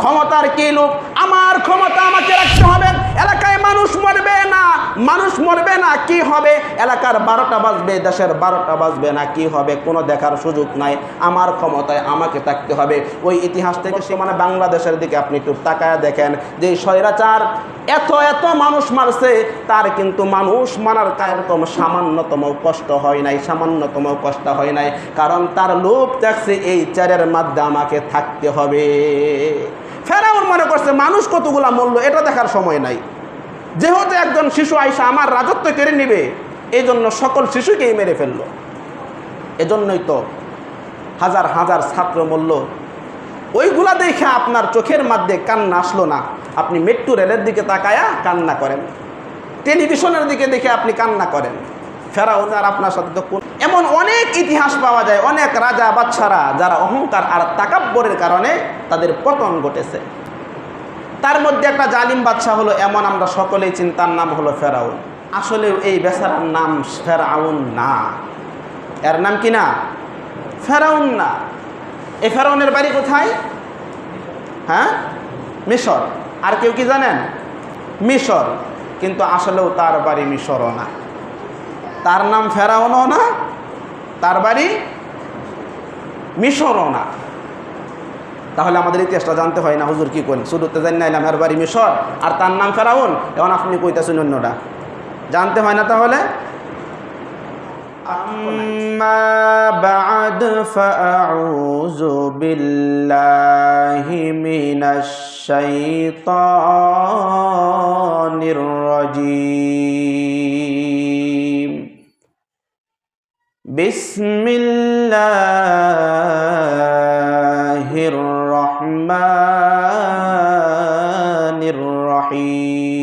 ক্ষমতার কি লোক? আমার ক্ষমতা আমাকে রাখতে হবে। এলাকায় মানুষ মরবে না? মানুষ মরবে না, কি হবে? এলাকার বারোটা বাজবে, দেশের বারোটা বাজবে না, কি হবে? কোনো দেখার সুযোগ নাই। আমার ক্ষমতায় আমাকে থাকতে হবে। ওই ইতিহাস থেকে সে মানে বাংলাদেশের দিকে আপনি একটু তাকায় দেখেন যে স্বৈরাচার এত এত মানুষ মারছে, তার কিন্তু মানুষ মারার কারণ সামান্যতম কষ্ট হয় নাই, সামান্যতম কষ্ট হয় নাই। কারণ তার লোভ দেখছে এই চারের মাধ্যমে আমাকে থাকতে হবে। ফেরাউন মনে করছে, মানুষ কতগুলা মূল্য এটা দেখার সময় নাই। যেহেতু একজন শিশু আইসা আমার রাজত্ব কেড়ে নিবে এই জন্য সকল শিশুকেই মেরে ফেলল। এজন্যই তো হাজার হাজার ছাত্র মূল্য ওইগুলা দেখে আপনার চোখের মধ্যে কান্না আসলো না। আপনি মেট্রো রেলের দিকে তাকায়া কান্না করেন। টেলিভিশনের দিকে দেখে আপনি কান্না করেন। ফেরাউন আর আপনার সাথে তো কোন- অনেক ইতিহাস পাওয়া যায়, অনেক রাজা বাচ্চারা যারা অহংকার আর তাকাব্বরের কারণে তাদের পতন ঘটেছে। তার মধ্যে একটা জালিম বাচ্চা হলো, এমন আমরা সকলেই চিন্তার নাম হলো ফেরাউন। আসলে এই বেচারার নাম ফেরাউন না। এর নাম কি না? ফেরাউন না। এ ফেরাউনের বাড়ি কোথায়? হ্যাঁ? মিশর। আর কেউ কি জানেন? মিশর। কিন্তু আসলেও তার বাড়ি মিশরও না। তার নাম ফেরাউনও না তার বাড়ি মিশরও না তাহলে আমাদের ইতিহাসটা জানতে হয় না হুজুর কি করেন শুরুতে জানি না এর বাড়ি মিশর আর তার নাম ফেরাউন এখন আপনি কইতেছেন অন্যটা জানতে হয় না তাহলে أما بعد فأعوذ بالله من الشيطان الرجيم بسم الله الرحمن الرحيم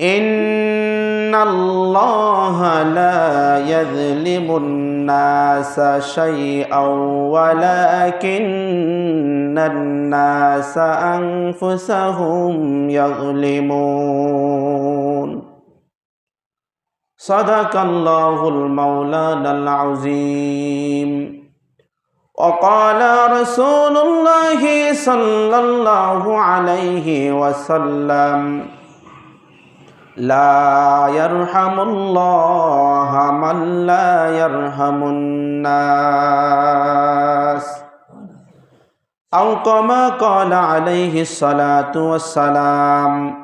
إن الله لا يظلم الناس شيئا ولكن الناس أنفسهم يظلمون صدق الله المولانا العظيم وقال رسول الله صلى الله عليه وسلم لا يرحم الله من لا يرحم الناس أو كما قال عليه الصلاة والسلام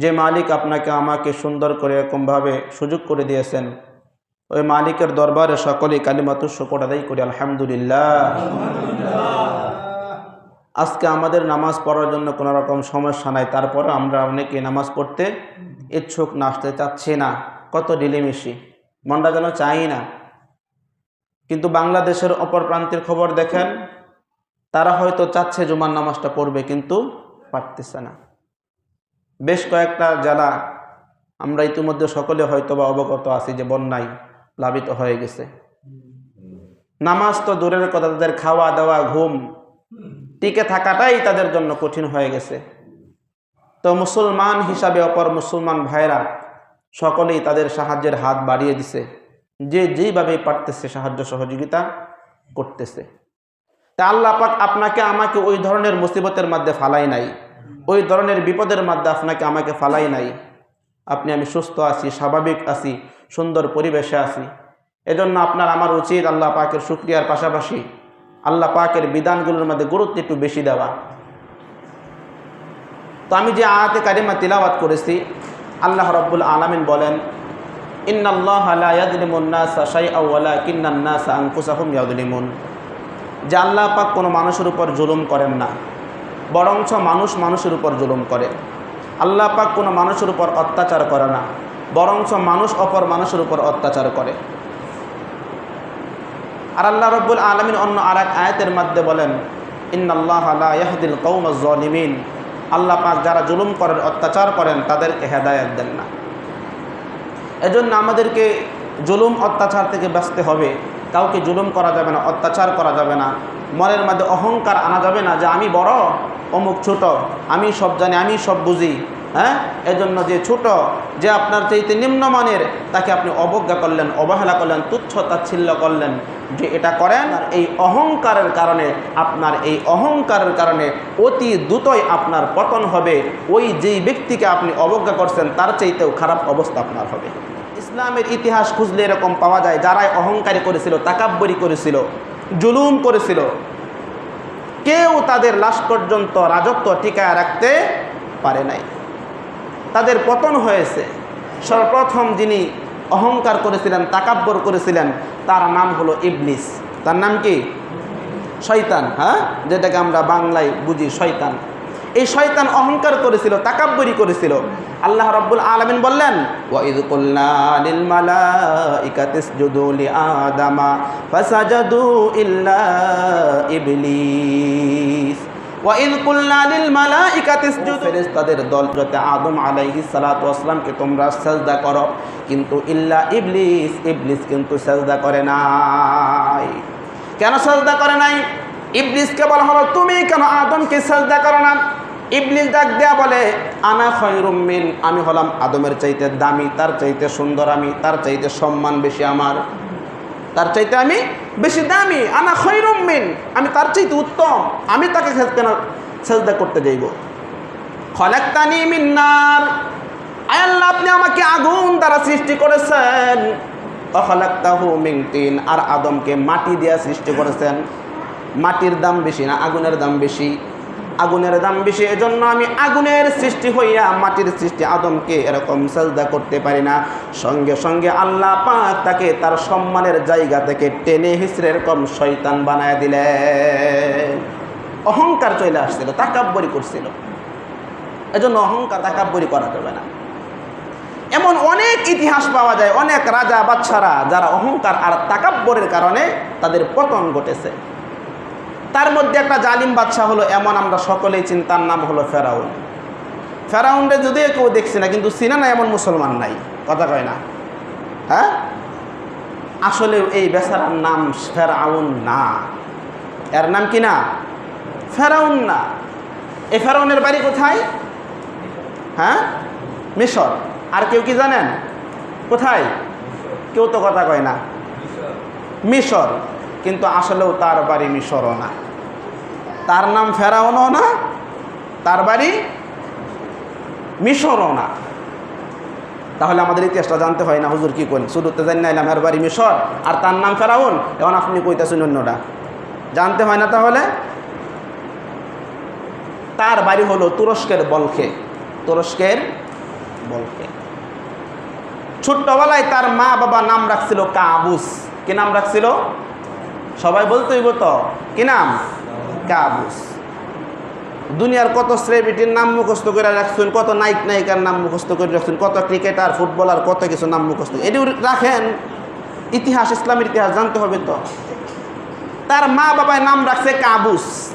যে মালিক আপনাকে আমাকে সুন্দর করে এরকমভাবে সুযোগ করে দিয়েছেন, ওই মালিকের দরবারে সকলেই কালিমাতুর শকর আদায় করি, আলহামদুলিল্লাহ। আজকে আমাদের নামাজ পড়ার জন্য কোনো রকম সমস্যা নাই, তারপরে আমরা অনেকে নামাজ পড়তে ইচ্ছুক না আসতে চাচ্ছি না, কত ডিলিমিশি মনটা যেন চাই না। কিন্তু বাংলাদেশের অপর প্রান্তের খবর দেখেন, তারা হয়তো চাচ্ছে জুমার নামাজটা পড়বে, কিন্তু পারতেছে না। বেশ কয়েকটা জেলা আমরা ইতিমধ্যে সকলে হয়তো বা অবগত আছি যে বন্যায় প্লাবিত হয়ে গেছে। নামাজ তো দূরের কথা, তাদের খাওয়া দাওয়া, ঘুম টিকে থাকাটাই তাদের জন্য কঠিন হয়ে গেছে। তো মুসলমান হিসাবে অপর মুসলমান ভাইরা সকলেই তাদের সাহায্যের হাত বাড়িয়ে দিছে। যে যেইভাবে পারতেছে সাহায্য সহযোগিতা করতেছে। তা আল্লাহ পাক আপনাকে আমাকে ওই ধরনের মুসিবতের মধ্যে ফালাই নাই। ওই ধরনের বিপদের মধ্যে আপনাকে আমাকে ফালাই নাই। আপনি, আমি সুস্থ আছি, স্বাভাবিক আছি, সুন্দর পরিবেশে আছি। এজন্য আপনার আমার উচিত আল্লাহ পাকের শুক্রিয়ার পাশাপাশি আল্লাহ পাকের বিধানগুলোর মধ্যে গুরুত্ব একটু বেশি দেওয়া। তো আমি যে আয়াতে কারিমা তিলাওয়াত করেছি, আল্লাহ রব্বুল আলামিন বলেন যে আল্লাহ পাক কোনো মানুষের উপর জুলুম করেন না। বরঞ্চ মানুষ মানুষের উপর জুলুম করে। আল্লাহ পাক কোনো মানুষের উপর অত্যাচার করে না, বরঞ্চ মানুষ অপর মানুষের উপর অত্যাচার করে। আর আল্লাহ রব্বুল আলমিন অন্য আর এক আয়াতের মধ্যে বলেন, ইন্নাল্লাহ লা ইয়াহদিল কওমাজ জালিমিন আল্লাহ পাক যারা জুলুম করেন, অত্যাচার করেন, তাদেরকে হেদায়েত দেন না। এজন্য আমাদেরকে জুলুম অত্যাচার থেকে বাঁচতে হবে। কাউকে জুলুম করা যাবে না, অত্যাচার করা যাবে না। মনের মধ্যে অহংকার আনা যাবে না যে, আমি বড় অমুক ছোট, আমি সব জানি, আমি সব বুঝি হ্যাঁ? এজন্য যে ছোট, যে আপনার চাইতে নিম্নমানের, তাকে আপনি অবজ্ঞা করলেন, অবহেলা করলেন, তুচ্ছ তাচ্ছিল্য করলেন যে এটা করেন আর এই অহংকারের কারণে, আপনার এই অহংকারের কারণে অতি দ্রুতই আপনার পতন হবে, ওই যেই ব্যক্তিকে আপনি অবজ্ঞা করছেন, তার চাইতেও খারাপ অবস্থা আপনার হবে। ইসলামের ইতিহাস খুঁজলে এরকম পাওয়া যায়, যারাই অহংকারী করেছিল, তাকাব্বরি করেছিল, জুলুম করেছিল কেউ তাদের লাশ পর্যন্ত রাজত্ব টিকায় রাখতে পারে নাই। তাদের পতন হয়েছে। সর্বপ্রথম যিনি অহংকার করেছিলেন, তাকাব্বর করেছিলেন, তার নাম হলো ইবলিস। তার নাম কি? শয়তান হ্যাঁ? যেটাকে আমরা বাংলায় বুঝি শয়তান। এই শয়তান অহংকার করেছিল, তাকাব্বরি করেছিল। আল্লাহ রব্বুল আলামিন বললেন ওয়াইদ কুলনা লিল মালাইকাতি ইসজুদু লি আদামা ওয়াসসালামকে তোমরা করো, কিন্তু কিন্তু করে কেন সাজদা করে নাই? ইবলিসকে বলা হলো, তুমি কেন আদমকে সাজদা করো না? ইবলিস ডাক দেয়া বলে, আনা খয়রুম আমি হলাম আদমের চাইতে দামি, তার চাইতে সুন্দর আমি, তার চাইতে সম্মান বেশি আমার। তার চাইতে আমি বেশি দামি। আনা খৈরুম আমি তার চাইতে উত্তম। আমি তাকে কেন সেজদা করতে যাইব। খলাক্তানি মিন্নার আয়াল্লাহ আপনি আমাকে আগুন দ্বারা সৃষ্টি করেছেন। অখলাক্তাহু মিন তিন, আর আদমকে মাটি দিয়া সৃষ্টি করেছেন। মাটির দাম বেশি না, আগুনের দাম বেশি। আগুনের দাম বেশি, এজন্য আমি আগুনের সৃষ্টি হইয়া মাটির সৃষ্টি আদমকে এরকম সাজদা করতে পারি না। সঙ্গে সঙ্গে আল্লাহ পাক তাকে তার সম্মানের জায়গা থেকে টেনে হিসড়ে এরকম শয়তান বানায় দিলেন। অহংকার চলে আসছিল, তাকাব্বরি করছিল। এজন্য অহংকার তাকাব্বরি করা যাবে না। এমন অনেক ইতিহাস পাওয়া যায়, অনেক রাজা বাচ্চারা যারা অহংকার আর তাকাব্বরের কারণে তাদের পতন ঘটেছে। তার মধ্যে একটা জালিম বাচ্চা হলো এমন আমরা সকলেই চিন্তার নাম হলো ফেরাউন। ফেরাউনরে যদিও কেউ দেখছি না, কিন্তু চিনা না এমন মুসলমান নাই। কথা কয় না। হ্যাঁ? আসলে এই বেচারার নাম ফেরাউন না। এর নাম কি না? ফেরাউন না। এই ফেরাউনের বাড়ি কোথায়? হ্যাঁ? মিশর। আর কেউ কি জানেন? কোথায়? কেউ তো কথা কয় না। মিশর। কিন্তু আসলেও তার বাড়ি মিশরও না। তার নাম ফেরাউনও না, তার বাড়ি মিশরও না। তাহলে আমাদের ইতিহাসটা জানতে হয় না, হুজুর কি করেন শুরুতে জানি না, এলাম বাড়ি মিশর, আর তার নাম ফেরাউন। এখন আপনি কইতেছেন অন্যটা। জানতে হয় না তাহলে? তার বাড়ি হলো তুরস্কের বলখে তুরস্কের বলখে। ছোট্টবেলায় তার মা বাবা নাম রাখছিল কাবুস। কি নাম রাখছিল? সবাই বলতেই তো? কি নাম? কাবুস দুনিয়ার কত সেলিব্রিটির নাম মুখস্থ করে রাখছেন, কত নায়ক নায়িকার নাম মুখস্থ করে রাখছেন, কত ক্রিকেটার ফুটবলার কত কিছু নাম মুখস্থ এটিও রাখেন। ইতিহাস ইসলামের ইতিহাস জানতে হবে তো। তার মা বাবায় নাম রাখছে কাবুস।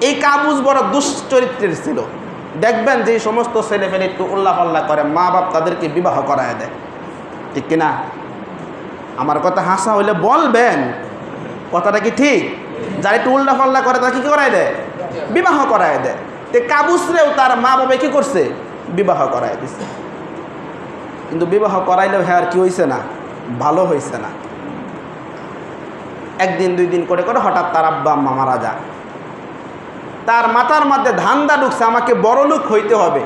এই কাবুস বড় দুশ্চরিত্রের ছিল। দেখবেন যে সমস্ত ছেলে ফেলে একটু উল্লাহ পাল্লাহ করে, মা বাপ তাদেরকে বিবাহ করায় দেয়। ঠিক কিনা? আমার কথা হাসা হইলে বলবেন। কথাটা কি ঠিক? যারা একটু উল্টা পাল্লা করে তাকে কি করায় দেয়? বিবাহ করায় দেয়। তে কাবুসরেও তার মা বাবা কি করছে? বিবাহ করায় দিছে। কিন্তু বিবাহ করাইলেও হ্যাঁ আর কি হয়েছে না? ভালো হয়েছে না। একদিন, দুই দিন করে করে হঠাৎ তার আব্বা, আম্মা মারা যায়। তার মাথার মধ্যে ধান্দা ঢুকছে, আমাকে বড় লোক হইতে হবে,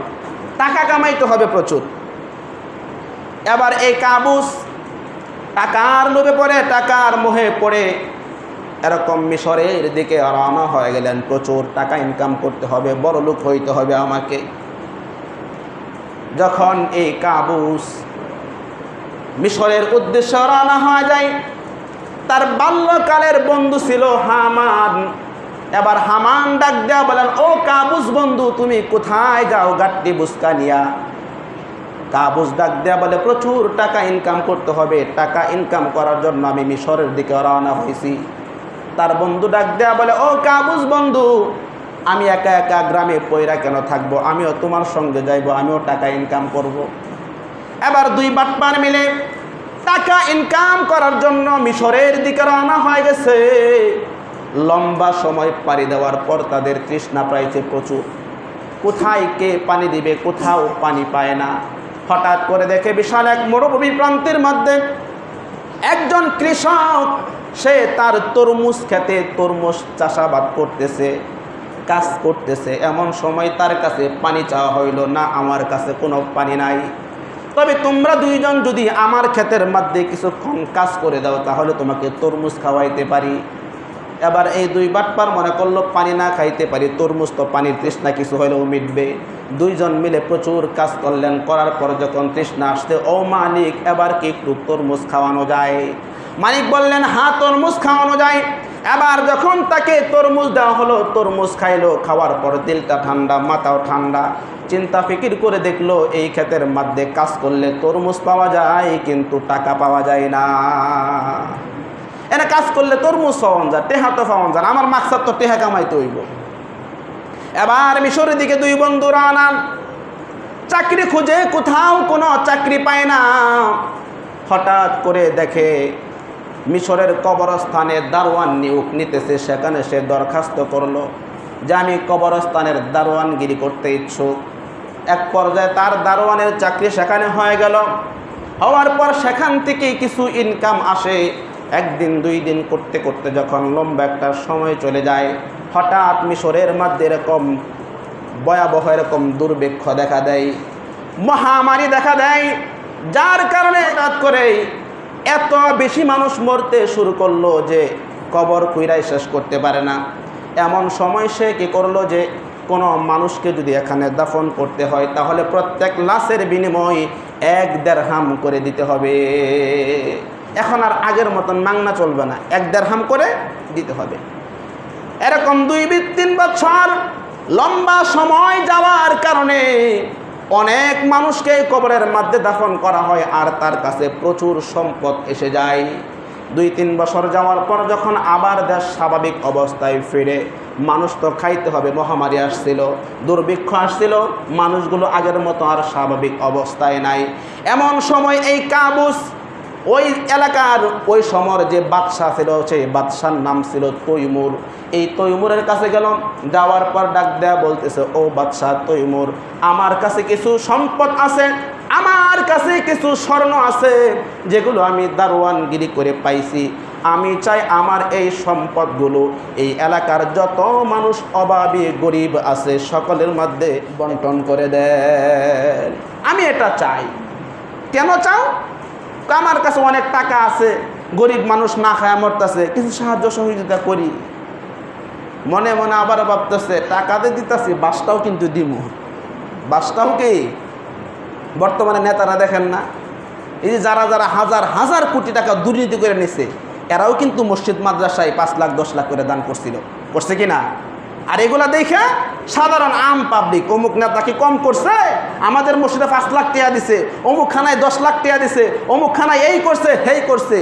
টাকা কামাইতে হবে প্রচুর। এবার এই কাবুস টাকার লোভে পড়ে, টাকার মোহে পড়ে এরকম মিশরের দিকে রওনা হয়ে গেলেন। প্রচুর টাকা ইনকাম করতে হবে, বড় লোক হইতে হবে আমাকে। যখন এই কাবুস মিশরের উদ্দেশ্যে রওনা হয়ে যায়, তার বাল্যকালের বন্ধু ছিল হামান। এবার হামান ডাক দেওয়া বলেন, ও কাবুস বন্ধু, তুমি কোথায় যাও গাট্টি বুসকা নিয়া? কাবুস ডাক দেওয়া বলে, প্রচুর টাকা ইনকাম করতে হবে। টাকা ইনকাম করার জন্য আমি মিশরের দিকে রওনা হয়েছি তার বন্ধু ডাক দেয়া বলে, ও কাবুস বন্ধু, আমি একা একা গ্রামে পয়রা কেন থাকব? আমিও তোমার সঙ্গে যাইবো, আমিও টাকা ইনকাম করব। এবার দুই বাটপার মিলে টাকা ইনকাম করার জন্য মিশরের দিকে রওনা হয়ে গেছে। লম্বা সময় পাড়ি দেওয়ার পর তাদের তৃষ্ণা পাইছে প্রচুর। কোথায় কে পানি দিবে, কোথাও পানি পায় না। হঠাৎ করে দেখে বিশাল এক মরুভূমি প্রান্তের মধ্যে একজন কৃষক সে তার তরমুজ খেতে তরমুজ চাষাবাদ করতেছে, কাজ করতেছে। এমন সময় তার কাছে পানি চাওয়া হইল, না, আমার কাছে কোনো পানি নাই। তবে তোমরা দুইজন যদি আমার ক্ষেতের মধ্যে কিছুক্ষণ কাজ করে দাও, তাহলে তোমাকে তরমুজ খাওয়াইতে পারি। এবার এই দুই বাটপার মনে করল, পানি না খাইতে পারি, তরমুজ তো পানির তৃষ্ণা, কিছু হলেও মিটবে। দুইজন মিলে প্রচুর কাজ করলেন। করার পর যখন তৃষ্ণা আসতে ও মালিক, এবার কি একটু তরমুজ খাওয়ানো যায়? মালিক বললেন হ্যাঁ তরমুজ খাওয়ানো যায় এবার যখন তাকে তরমুজ দেওয়া হলো, তরমুজ খাইলো, খাওয়ার পর দিলটা ঠান্ডা, মাথাও ঠান্ডা। চিন্তা, ফিকির করে দেখল, এই ক্ষেতের মধ্যে কাজ করলে তরমুজ পাওয়া যায়, কিন্তু টাকা পাওয়া যায় না। এনে কাজ করলে তরমুজ পাওয়ান যায়, টেহা তো পাওয়ান যায় আমার মাকসাদ তো টেহা কামাইতে হইব। এবার মিশরের দিকে দুই বন্ধু রানান চাকরি খুঁজে কোথাও কোনো চাকরি পায় না। হঠাৎ করে দেখে মিশরের কবরস্থানে দারোয়ান নিয়োগ নিতেছে, সেখানে সে দরখাস্ত করল যে আমি কবরস্থানের দারোয়ানগিরি করতে ইচ্ছুক। এক পর্যায়ে তার দারোয়ানের চাকরি সেখানে হয়ে গেল। হওয়ার পর সেখান থেকেই কিছু ইনকাম আসে। একদিন, দুই দিন করতে করতে যখন লম্বা একটা সময় চলে যায়, হঠাৎ মিশরের মধ্যে এরকম ভয়াবহ এরকম দুর্ভিক্ষ দেখা দেয়, মহামারী দেখা দেয়, যার কারণে হঠাৎ করে এত বেশি মানুষ মরতে শুরু করল যে কবর কুইরাই শেষ করতে পারে না। এমন সময় সে কী করল যে কোনো মানুষকে যদি এখানে দাফন করতে হয়, তাহলে প্রত্যেক লাশের বিনিময়ে এক দেড় হাম করে দিতে হবে। এখন আর আগের মতন মাংনা চলবে না, এক দেড় হাম করে দিতে হবে। এরকম দুই বি- তিন বছর লম্বা সময় যাওয়ার কারণে অনেক মানুষকে কবরের মধ্যে দাফন করা হয় আর তার কাছে প্রচুর সম্পদ এসে যায়। দুই তিন বছর যাওয়ার পর যখন আবার দেশ স্বাভাবিক অবস্থায় ফিরে, মানুষ তো খাইতে হবে, মহামারী আসছিল, দুর্ভিক্ষ আসছিল, মানুষগুলো আগের মতো আর স্বাভাবিক অবস্থায় নাই। এমন সময় এই কাবুস ওই এলাকার ওই সময়ের যে বাদশাহ ছিল, সেই বাদশার নাম ছিল তৈমুর। এই তৈমুরের কাছে গেলাম, যাওয়ার পর ডাক দেয়া বলতেছে, ও বাদশাহ তৈমুর, আমার কাছে কিছু সম্পদ আছে, আমার কাছে কিছু স্বর্ণ আছে, যেগুলো আমি দারোয়ানগিরি করে পাইছি। আমি চাই আমার এই সম্পদগুলো, এই এলাকার যত মানুষ অভাবী গরিব আছে, সকলের মধ্যে বন্টন করে দেন। আমি এটা চাই। কেন চাও? আমার কাছে অনেক টাকা আছে, গরিব মানুষ না খায় মরতেছে, কিছু সাহায্য সহযোগিতা করি। মনে মনে আবার ভাবতেছে টাকাতে দিতেছি, বাসটাও কিন্তু দিমু। বাসটাও কি বর্তমানে নেতারা দেখেন না? এই যে যারা যারা হাজার হাজার কোটি টাকা দুর্নীতি করে নিছে, এরাও কিন্তু মসজিদ, মাদ্রাসায় পাঁচ লাখ, দশ লাখ করে দান করছিল। করছে কি না? আর এগুলা দেখে সাধারণ আম পাবলিক অমুক নেতা কি কম করছে? আমাদের মসজিদে পাঁচ লাখ টাকা দিছে অমুক খানায় দশ লাখ টাকা দিছে অমুক খানায় এই করছে হেই করছে।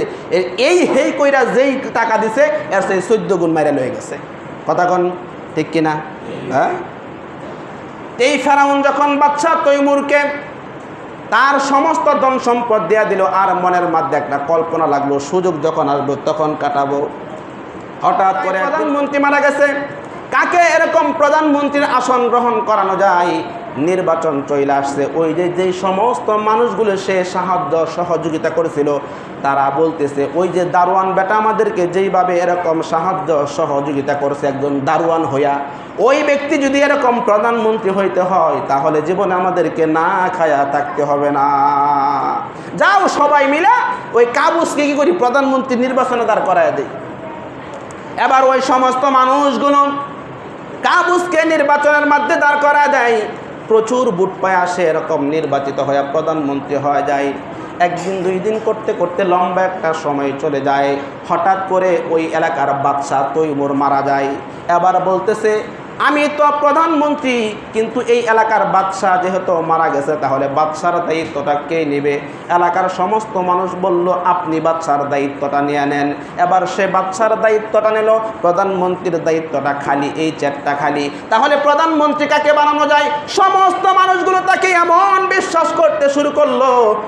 এই হেই কইরা যেই টাকা দিছে, এর সেই চোদ্দ গুণ মাইরা লয়ে গেছে। কথা কন, ঠিক কিনা? হ্যাঁ? এই ফেরাউন যখন বাচ্চা তৈমুরকে তার সমস্ত ধন সম্পদ দেয়া দিল, আর মনের মধ্যে একটা কল্পনা লাগল, সুযোগ যখন আসব, তখন কাটাবো। হঠাৎ করে প্রধানমন্ত্রী মারা গেছে। কাকে এরকম প্রধানমন্ত্রীর আসন গ্রহণ করানো যায়? নির্বাচন চলে আসছে। ওই যে, যেই সমস্ত মানুষগুলো সে সাহায্য, সহযোগিতা করেছিল, তারা বলতেছে, ওই যে দারোয়ান বেটা আমাদেরকে যেইভাবে এরকম সাহায্য, সহযোগিতা করছে, একজন দারোয়ান হইয়া, ওই ব্যক্তি যদি এরকম প্রধানমন্ত্রী হইতে হয়, তাহলে জীবনে আমাদেরকে না খায়া থাকতে হবে না। যাও সবাই মিলে ওই কাবুসকে কি করি, প্রধানমন্ত্রী নির্বাচনে দাঁড় করায় দেয় এবার ওই সমস্ত মানুষগুলো কাবুসকে নির্বাচনের মধ্যে দাঁড় করা দেয়। প্রচুর বুট পায় আসে এরকম নির্বাচিত হয়ে প্রধানমন্ত্রী হয়ে যায়। একদিন, দুই দিন করতে করতে লম্বা একটা সময় চলে যায়। হঠাৎ করে ওই এলাকার বাদশাহ তৈমুর মারা যায়। এবার বলতেছে আমি তো প্রধানমন্ত্রী, কিন্তু এই এলাকার বাদশাহ যেহেতু মারা গেছে, তাহলে বাদশার দায়িত্বটা কে নেবে? এলাকার সমস্ত মানুষ বলল, আপনি বাদশার দায়িত্বটা নিয়ে নেন। এবার সে বাদশার দায়িত্বটা নিল, প্রধানমন্ত্রীর দায়িত্বটা খালি, এই চেয়ারটা খালি। তাহলে প্রধানমন্ত্রী কাকে বানানো যায়? সমস্ত মানুষগুলো তাকে এমন বিশ্বাস করতে শুরু করল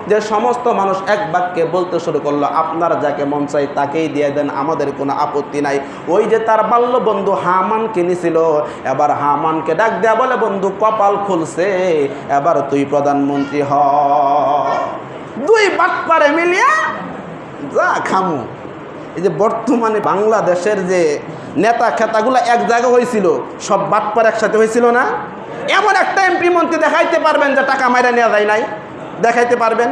যে সমস্ত মানুষ এক বাক্যে বলতে শুরু করল, আপনার যাকে মন চাই তাকেই দিয়ে দেন, আমাদের কোনো আপত্তি নাই। ওই যে তার বাল্য বন্ধু হামানকে নিছিল এবার হামানকে ডাক দেয়া বলে, বন্ধু, কপাল খুলছে। এবার তুই প্রধানমন্ত্রী হ। দুই বাটপারে মিলিয়া যা খামু। এই যে বর্তমানে বাংলাদেশের যে নেতা খেতাগুলো এক জায়গা হয়েছিল, সব বাটপার একসাথে হয়েছিল না? এমন একটা এমপি মন্ত্রী দেখাইতে পারবেন যে টাকা মাইরা নেওয়া যায় নাই? দেখাইতে পারবেন?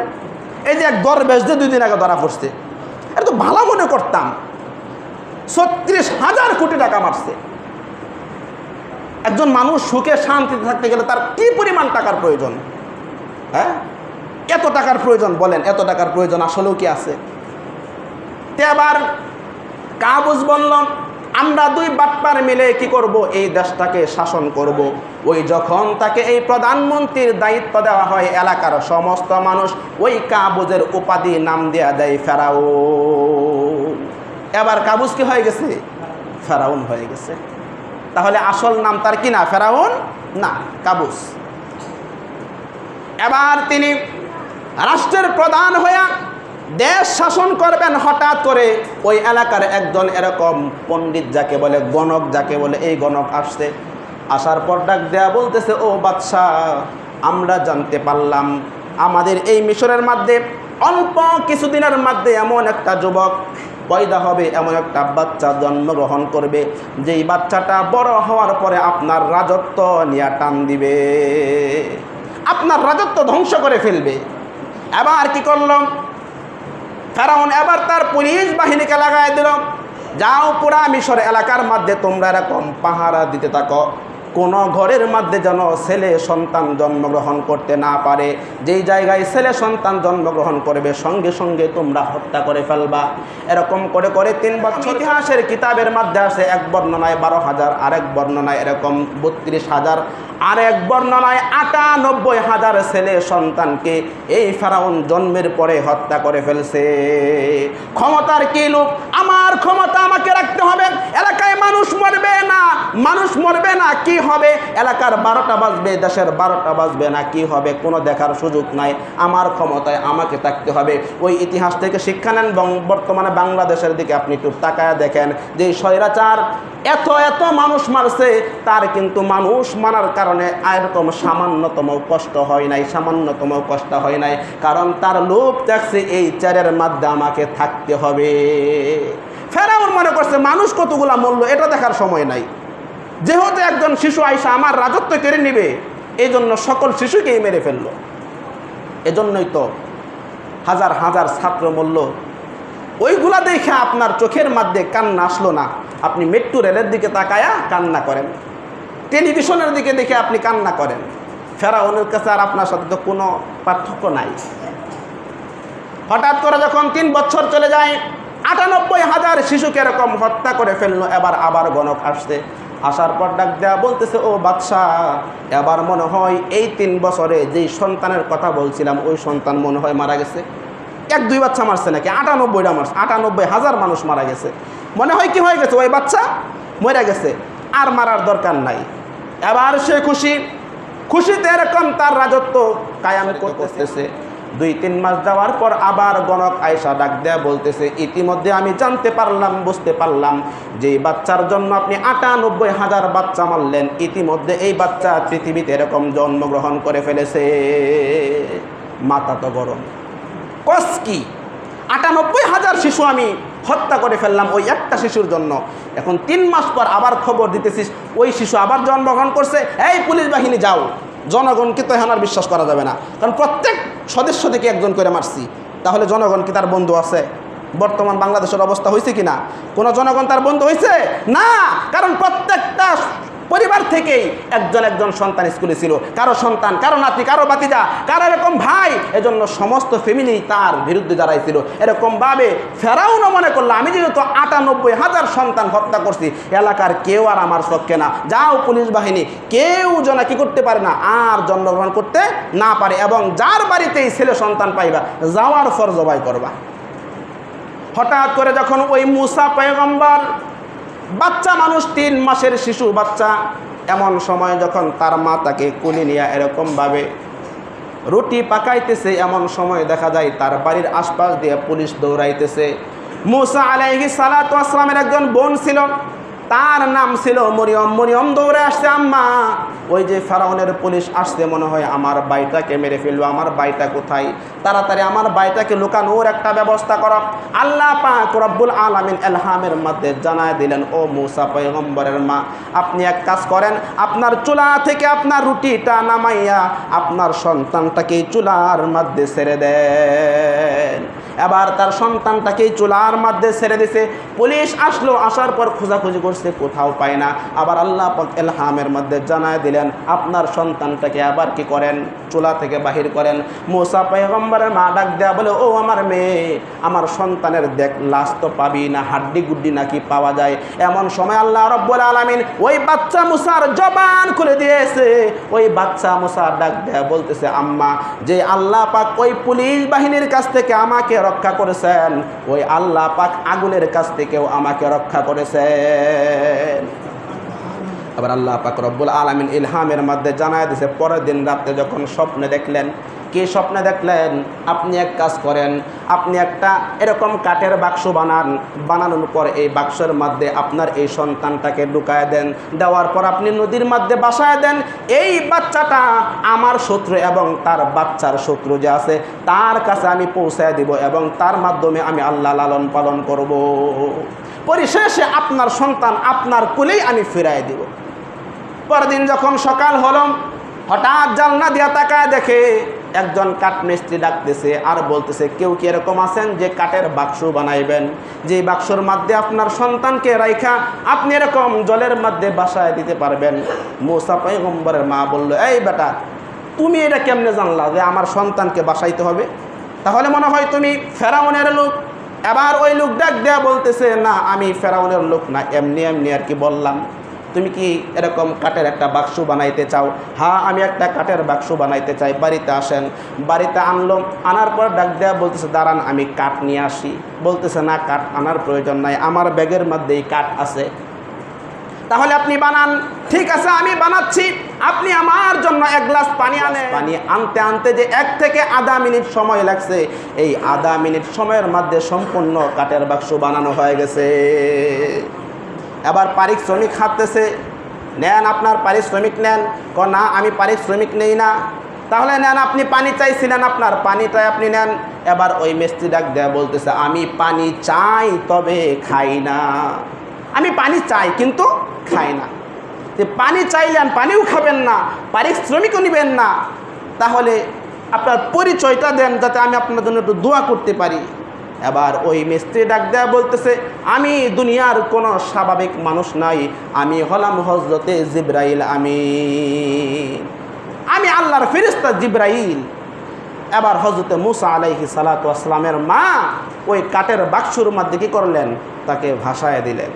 এই যে এক দরবেশ যে দুই দিন আগে ধরা পড়ছে, এটা তো ভালো মনে করতাম। ছত্রিশ হাজার কোটি টাকা মারছে। একজন মানুষ সুখে, শান্তিতে থাকতে গেলে তার কি পরিমাণ টাকার প্রয়োজন? হ্যাঁ? এত টাকার প্রয়োজন, বলেন, এত টাকার প্রয়োজন আসলেও কি আছে? তে আবার কাবুজ বললাম, আমরা দুই বাটপার মিলে কি করব? এই দেশটাকে শাসন করব। ওই যখন তাকে এই প্রধানমন্ত্রীর দায়িত্ব দেওয়া হয়, এলাকার সমস্ত মানুষ ওই কাবুজের উপাধি নাম দেয়া দেয় ফেরাও এবার কাবুজ কি হয়ে গেছে? ফেরাউন হয়ে গেছে। তাহলে আসল নাম তার কি না? ফেরাউন? না, কাবুস। এবার তিনি রাষ্ট্রের প্রধান হইয়া দেশ শাসন করবেন, হঠাৎ করে ওই এলাকার একজন এরকম পণ্ডিত যাকে বলে গণক, যাকে বলে এই গণক আসছে। আসার পর ডাক দেয়া বলতেছে, ও বাদশাহ, আমরা জানতে পারলাম আমাদের এই মিশরের মধ্যে অল্প কিছুদিনের মধ্যে এমন একটা যুবক পয়দা হবে এমন একটা বাচ্চা জন্মগ্রহণ করবে, যেই বাচ্চাটা বড় হওয়ার পরে আপনার রাজত্ব নিয়ে টান দিবে। আপনার রাজত্ব ধ্বংস করে ফেলবে। এবার কি করলাম ফেরাউন এবার তার পুলিশ বাহিনীকে লাগাই দিল। যাও পুরা মিশর এলাকার মধ্যে তোমরা এরকম পাহারা দিতে থাকো। কোনো ঘরের মধ্যে যেন ছেলে সন্তান জন্মগ্রহণ করতে না পারে। যেই জায়গায় ছেলে সন্তান জন্মগ্রহণ করবে সঙ্গে সঙ্গে তোমরা হত্যা করে ফেলবা। এরকম করে করে তিন বছর ইতিহাসের কিতাবের মধ্যে আসে এক বর্ণনায় বারো হাজার আরেক বর্ণনায় এরকম বত্রিশ হাজার আর এক বর্ণনায় আটানব্বই হাজার ছেলে সন্তানকে এই ফেরাউন জন্মের পরে হত্যা করে ফেলছে। ক্ষমতার কি লোক? আমার ক্ষমতা আমাকে রাখতে হবে। এলাকায় মানুষ মরবে না? মানুষ মরবে না, কি হবে? এলাকার বারোটা বাজবে, দেশের বারোটা বাজবে না, কি হবে? কোনো দেখার সুযোগ নাই। আমার ক্ষমতায় আমাকে থাকতে হবে। ওই ইতিহাস থেকে শিক্ষা নেন বর্তমানে বাংলাদেশের দিকে আপনি একটু তাকায় দেখেন যে স্বৈরাচার এত এত মানুষ মারছে, তার কিন্তু মানুষ মারার কারণে এরকম সামান্যতম কষ্ট হয় নাই, সামান্যতম কষ্ট হয় নাই। কারণ তার লোভ দেখছে, এই চারের মাধ্যমে আমাকে থাকতে হবে। ফেরাউন মনে করছে, মানুষ কতগুলা মূল্য এটা দেখার সময় নাই। যেহেতু একজন শিশু আইসা আমার রাজত্ব কেড়ে নিবে এই জন্য সকল শিশুকেই মেরে ফেলল। এজন্যই তো হাজার হাজার ছাত্র মূল্য ওইগুলা দেখে আপনার চোখের মধ্যে কান্না আসলো না। আপনি মেট্রো রেলের দিকে তাকায়া কান্না করেন। টেলিভিশনের দিকে দেখে আপনি কান্না করেন। ফেরাউনের কাছে আর আপনার সাথে তো কোনো পার্থক্য নাই। হঠাৎ করে যখন তিন বছর চলে যায়, আটানব্বই হাজার শিশুকে এরকম হত্যা করে ফেলল, এবার আবার গণক আসছে। আসার পর ডাক দেয়া বলতেছে, ও বাদশাহ, এবার মনে হয় এই তিন বছরে যেই সন্তানের কথা বলছিলাম, ওই সন্তান মনে হয় মারা গেছে। এক দুই বাচ্চা মারছে নাকি? আটানব্বইটা মারছে আটানব্বই হাজার মানুষ মারা গেছে। মনে হয় কি হয়ে গেছে? ওই বাচ্চা মরে গেছে। আর মারার দরকার নাই। এবার সে খুশি। খুশিতে এরকম তার রাজত্ব কায়াম করতেছে। দুই, তিন মাস যাওয়ার পর আবার গণক আয়সা ডাক দেয়া বলতেছে, ইতিমধ্যে আমি জানতে পারলাম, বুঝতে পারলাম যে বাচ্চার জন্য আপনি আটানব্বই হাজার বাচ্চা মারলেন। ইতিমধ্যে এই বাচ্চা পৃথিবীতে এরকম জন্মগ্রহণ করে ফেলেছে। মাথা তো গরম। কি? আটানব্বই হাজার শিশু আমি হত্যা করে ফেললাম ওই একটা শিশুর জন্য। এখন তিন মাস পর আবার খবর দিতেছিস, ওই শিশু আবার জন্মগ্রহণ করছে। এই পুলিশ বাহিনী যাও, জনগণকে তো এখন আর বিশ্বাস করা যাবে না। কারণ প্রত্যেক সদস্য থেকে একজন করে মারছি, তাহলে জনগণ কি তার বন্ধু আছে? বর্তমান বাংলাদেশের অবস্থা হয়েছে কি না কোনো জনগণ তার বন্ধু হয়েছে? না! কারণ প্রত্যেকটা পরিবার থেকেই একজন একজন সন্তান স্কুলে ছিল। কারও সন্তান, কারও নাতি, কারও বাতিজা কারও এরকম ভাই। এজন্য সমস্ত ফ্যামিলি তার বিরুদ্ধে দাঁড়াইছিল। এরকমভাবে ফেরাউনও মনে করল, আমি যেহেতু আটানব্বই হাজার সন্তান হত্যা করছি, এলাকার কেউ আর আমার চক্ষে না। যাও পুলিশ বাহিনী, কেউ যেন কি করতে পারে না, আর জন্মগ্রহণ করতে না পারে এবং যার বাড়িতেই ছেলে সন্তান পাইবা, যাওয়ার ফর জবাই করবা। হঠাৎ করে যখন ওই মুসা পয়গম্বর বাচ্চা মানুষ, তিন মাসের শিশু বাচ্চা, এমন সময় যখন তার মা তাকে কুলি নিয়ে এরকমভাবে রুটি পাকাইতেছে, এমন সময় দেখা যায় তার বাড়ির আশপাশ দিয়ে পুলিশ দৌড়াইতেছে। মুসা আলাইহি সালাত আসলামের একজন বোন ছিল। তার নাম ছিল মরিয়ম। মরিয়ম দৌড়ে আসছে, আম্মা, ওই যে ফেরাউনের পুলিশ আসছে মনে হয়, আমার বাড়িটাকে মেরে ফেলব আমার বাড়িটা কোথায়? তাড়াতাড়ি আমার বাড়িটাকে লুকানোর একটা ব্যবস্থা করো। আল্লাহ পাক আলামিন এলহামের মধ্যে জানায় দিলেন, ও মুসা পয়গম্বরের মা, আপনি এক কাজ করেন, আপনার চুলা থেকে আপনার রুটিটা নামাইয়া আপনার সন্তানটাকে চুলার মধ্যে ছেড়ে দেন। এবার তার সন্তানটাকেই চুলার মধ্যে ছেড়ে দিছে। পুলিশ আসলো, আসার পর খোঁজাখুঁজি করছে। কোথাও পায় না। আবার আল্লাহ এলহামের মধ্যে জানায় দিলেন, আপনার সন্তানটাকে আবার কি করেন? চুলা থেকে বাহির করেন। মোসা পয়গম্বরের মা ডাক দেয়া বলে, ও আমার মেয়ে, আমার সন্তানের দেখ, লাশ তো পাবি না হাড্ডি গুড্ডি নাকি পাওয়া যায়। এমন সময় আল্লাহ রব্বুল আলামিন ওই বাচ্চা মুসার জবান খুলে দিয়েছে। ওই বাচ্চা মুসার ডাক দেয়া বলতেছে, আম্মা, যে আল্লাহ পাক ওই পুলিশ বাহিনীর কাছ থেকে আমাকে রক্ষা করেছেন, ওই আল্লাহ পাক আগুনের কাছ থেকেও আমাকে রক্ষা করেছেন। আবার আল্লাহ পাক রব্বুল আলমিন ইলহামের মধ্যে জানায় দিছে, পরের দিন রাত্রে যখন স্বপ্নে দেখলেন কি স্বপ্নে দেখলেন? আপনি এক কাজ করেন। আপনি একটা এরকম কাঠের বাক্স বানান। বানানোর পর এই বাক্সের মধ্যে আপনার এই সন্তানটাকে ঢুকায় দেন। দেওয়ার পর আপনি নদীর মধ্যে বাসায় দেন। এই বাচ্চাটা আমার শত্রু এবং তার বাচ্চার শত্রু যে আছে, তার কাছে আমি পৌঁছায় দিব এবং তার মাধ্যমে আমি আল্লাহ লালন পালন করব। পরিশেষে আপনার সন্তান আপনার কুলেই আমি ফিরাই দিব। পরদিন যখন সকাল হলো, হঠাৎ জালনা দিয়া তাকায় দেখে একজন কাঠ মিস্ত্রি ডাকতেছে আর বলতেছে, কেউ কি এরকম আছেন যে কাঠের বাক্স বানাইবেন? যে বাক্সর মধ্যে আপনার সন্তানকে রাইখা আপনি এরকম জলের মধ্যে বাসায় দিতে পারবেন? মোসা পয়গম্বরের মা বলল, এই বেটা, তুমি এটা কেমনে জানলা যে আমার সন্তানকে বাসাইতে হবে? তাহলে মনে হয় তুমি ফেরাউনের লোক। এবার ওই লোক ডাক দেয়া বলতেছে, না, আমি ফেরাউনের লোক না। এমনি এমনি আর কি বললাম। তুমি কি এরকম কাঠের একটা বাক্স বানাইতে চাও? হ্যাঁ আমি একটা কাঠের বাক্স বানাইতে চাই। বাড়িতে আসেন। বাড়িতে আনলো আনার পর ডাক দেওয়া বলতেছে দাঁড়ান আমি কাঠ নিয়ে আসি। বলতেছে না কাঠ আনার প্রয়োজন নাই। আমার ব্যাগের মধ্যেই কাঠ আছে। তাহলে আপনি বানান। ঠিক আছে আমি বানাচ্ছি। আপনি আমার জন্য এক গ্লাস পানি আনে পানি আনতে আনতে যে এক থেকে আধা মিনিট সময় লাগছে এই আধা মিনিট সময়ের মধ্যে সম্পূর্ণ কাঠের বাক্স বানানো হয়ে গেছে। এবার পারিশ্রমিক হাঁটতেছে নেন আপনার পারিশ্রমিক নেন। ক, না, আমি পারিশ্রমিক নেই না। তাহলে নেন, আপনি পানি চাইছিলেন আপনার। পানিটাই আপনি নেন। এবার ওই মিস্ত্রি ডাক দেয়া বলতেছে, আমি পানি চাই, তবে খাই না। আমি পানি চাই, কিন্তু খাই না। যে পানি চাইলেন, পানিও খাবেন না, পারিশ্রমিকও নেবেন না। তাহলে আপনার পরিচয়টা দেন, যাতে আমি আপনার জন্য একটু দোয়া করতে পারি। এবার ওই মিস্ত্রি ডাক দেয়া বলতেছে, আমি দুনিয়ার কোনো স্বাভাবিক মানুষ নাই, আমি হলাম হজরতে জিব্রাইল আমি আমি আল্লাহর ফিরিস্তা জিব্রাইল। এবার হজরতে মুসা আলাইহি সালাতামের মা ওই কাঠের বাক্সুর মধ্যে কী করলেন? তাকে ভাসায় দিলেন।